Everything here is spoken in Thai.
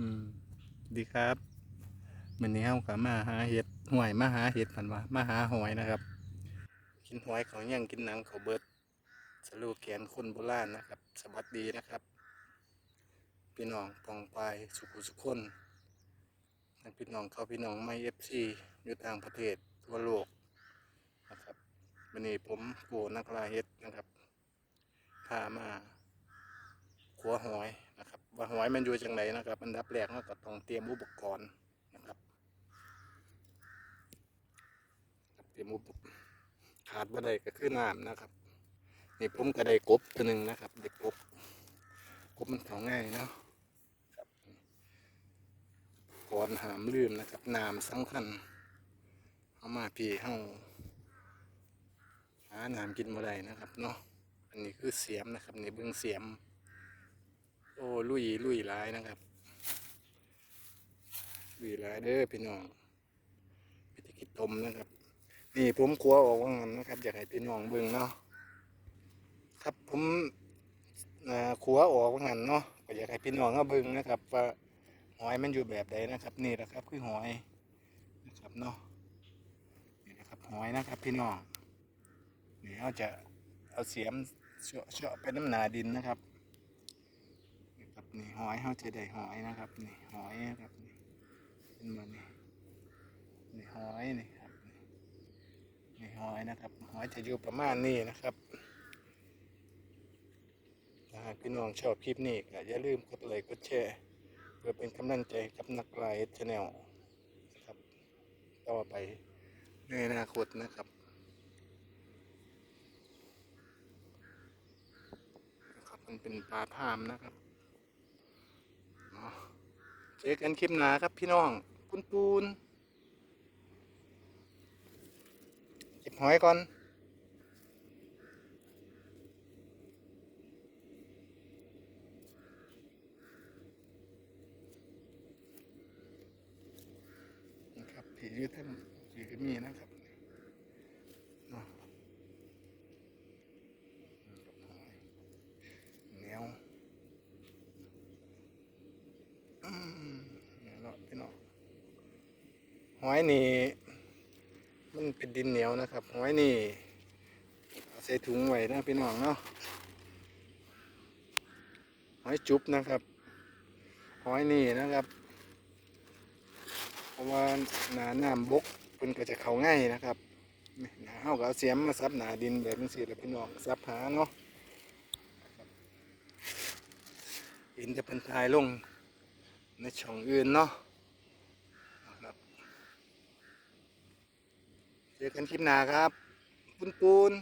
อืม ดีครับมื้อนี้เฮาก็มาหาเห็ดหวยมาหาเห็ดพันว่ามาหาหอยนะครับ กินหอยเขายังกินนังเขาเบิดสลูแกนคนโบราณนะครับ สวัสดีนะครับ พี่น้องปองปายสุขุสุขคนพี่น้องเขาพี่น้องไม่เอฟซีอยู่ต่างประเทศทั่วโลกนะครับวันนี้ผมโกนักลาเห็ดนะครับพามาขัวหอย นะครับ ว่าหอยมันอยู่จังไหนนะครับอันดับแรกเราก็ต้องเตรียมอุปกรณ์นะครับเตรียมอุปกรณ์ขาดบ่ได้ก็คือน้ำนะครับนี่ผมก็ได้กบตัวหนึ่งนะครับเด็กกบกบมันเขาง่ายเนาะก่อนหามลืมนะครับน้ำสำคัญเอามาพี่เฮาหาน้ำกินบ่ได้นะครับเนาะอันนี้คือเสียมนะครับนี่เบื้องเสียม โอ้ลุยลุยหลายนะครับลุยหลายเด้อพี่น้องพิธีกิจตมนะครับ นี่ผมขัวออกว่างันนะครับ อยากให้พี่น้องเบิ่งเนาะครับผมขัวออกว่างันเนาะก็อยากให้พี่น้องเอาเบิ่งนะครับว่าหอยมันอยู่แบบใดนะครับ นี่แหละครับคือหอยนะครับเนาะนี่นะครับหอยนะครับ พี่น้องนี่เราจะเอาเสียมเฉาะเฉาะไปน้ำหนาดินนะครับ นี่หอยเขาจะได้หอยนะครับนี่หอยนะครับนี่ขึ้นมานี่นี่หอยนี่ครับนี่หอยนะครับ หอยจะอยู่ประมาณนี้นะครับถ้าหากพี่น้องชอบคลิปนี้ก็อย่าลืมกดไลค์กดแชร์เพื่อเป็นกำลังใจกับนักไลฟ์ชาแนลนะครับต่อไปในอนาคตนะครับนะครับมันเป็นปลาพามนะครับ จอกันคลิปหนาครับพี่น้อง ปูนปูนเก็บหอยก่อนนะครับผีอยืดท่านผีก็มีนะครับเนาะเหนียว อืมเนี่ยเนาะพี่น้อง หอยนี่มันเป็นดินเหนียวนะครับ หอยนี่ใส่ถุงไว้นะพี่น้องเนาะหอยจุบนะครับ หอยนี่นะครับ เพราะว่าหนาหน้ำบกเป็นก็จะเข้าง่ายนะครับหนาเฮาก็เอาเสียมมาซับหนาดินแบบนี้สิแล้วพี่น้องซับหาเนาะอินจะเป็นทายลงในช่องอื่นเนาะนะครับ เจอกันคลิปหน้าครับ ปุ้นปูน